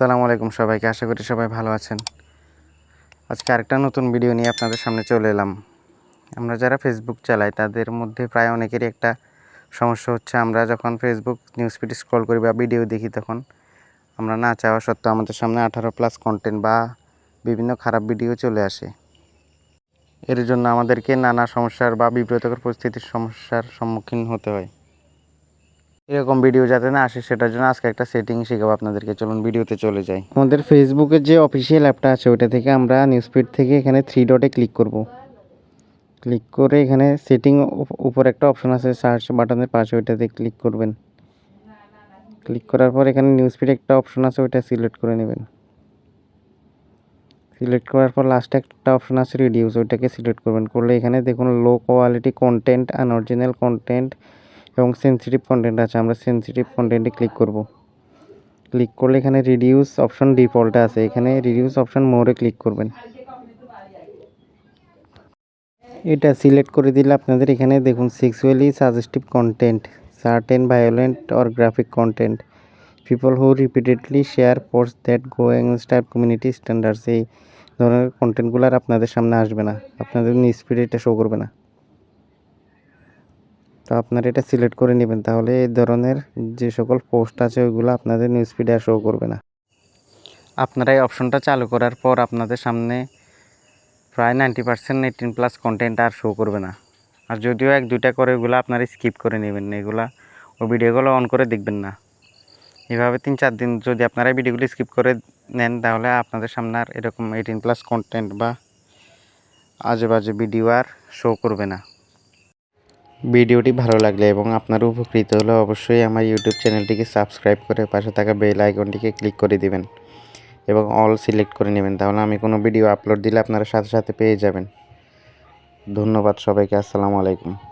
আসসালামু আলাইকুম সবাইকে, আশা করি সবাই ভালো আছেন। আজকে আরেকটা নতুন ভিডিও নিয়ে আপনাদের সামনে চলে এলাম। আমরা যারা ফেসবুক চালাই, তাদের মধ্যে প্রায় অনেকেরই একটা সমস্যা হচ্ছে। আমরা যখন ফেসবুক নিউজ ফিড স্ক্রল করি বা ভিডিও দেখি তখন আমরা না চাওয়া সত্ত্বেও আমাদের সামনে আঠারো প্লাস কন্টেন্ট বা বিভিন্ন খারাপ ভিডিও চলে আসে। এর জন্য আমাদেরকে নানা সমস্যার বা বিব্রতকর পরিস্থিতির সমস্যার সম্মুখীন হতে হয়। এরকম ভিডিও যাতে না আসে, সেটার জন্য আজকে একটা সেটিং শেখাবো আপনাদেরকে। চলুন ভিডিওতে চলে যাই। আমাদের ফেসবুকের যে অফিসিয়াল অ্যাপটা আছে, ওইটা থেকে আমরা নিউজ ফিড থেকে এখানে থ্রি ডটে ক্লিক করব। ক্লিক করে এখানে সেটিং উপর একটা অপশন আছে সার্চ বাটনের পাশে ওইটাতে ক্লিক করবেন। ক্লিক করার পর এখানে নিউজ ফিড একটা অপশন আছে, ওইটা সিলেক্ট করে নেবেন। সিলেক্ট করার পর লাস্টে একটা অপশন আছে রিডিউস ওইটাকে সিলেক্ট করবেন। করলে এখানে দেখুন low quality content unoriginal content এবং সেন্সিটিভ কন্টেন্ট আছে, আমরা সেন্সিটিভ কন্টেন্টে ক্লিক করব। ক্লিক করলে এখানে রিডিউস অপশন ডিফল্টে আছে, এখানে রিডিউস অপশন মোরে ক্লিক করবেন। এটা সিলেক্ট করে দিলে আপনাদের এখানে দেখুন sexually suggestive content certain violent or graphic content people who repeatedly share post that go against our community standards এই ধরনের কন্টেন্টগুলো আর আপনাদের সামনে আসবে না, আপনাদের নিউজ এটা শো করবে না। তো আপনারা এটা সিলেক্ট করে নেবেন। তাহলে এই ধরনের যে সকল পোস্ট আছে, ওইগুলো আপনাদের নিউজ ফিডে শো করবে না। আপনারা এই অপশনটা চালু করার পর আপনাদের সামনে প্রায় ninety percent eighteen plus content আর শো করবে না। আর যদিও এক, দুইটা করে ওগুলো আপনারা স্কিপ করে নেবেন এগুলা ও ভিডিওগুলো অন করে দেখবেন না। এভাবে তিন, চার দিন যদি আপনারা ভিডিওগুলো স্কিপ করে নেন, তাহলে আপনাদের সামনে আর এরকম এইটিন প্লাস কন্টেন্ট বা আজে বাজে ভিডিও আর শো করবে না। ভিডিওটি ভালো লাগলে এবং আপনার উপকৃত হলে অবশ্যই আমার ইউটিউব চ্যানেলটিকে সাবস্ক্রাইব করে পাশে থাকা বেল আইকনটিকে ক্লিক করে দিবেন এবং অল সিলেক্ট করে নেবেন। তাহলে আমি কোনো ভিডিও আপলোড দিলে আপনারা সাথে সাথে পেয়ে যাবেন। ধন্যবাদ সবাইকে। আসসালামু আলাইকুম।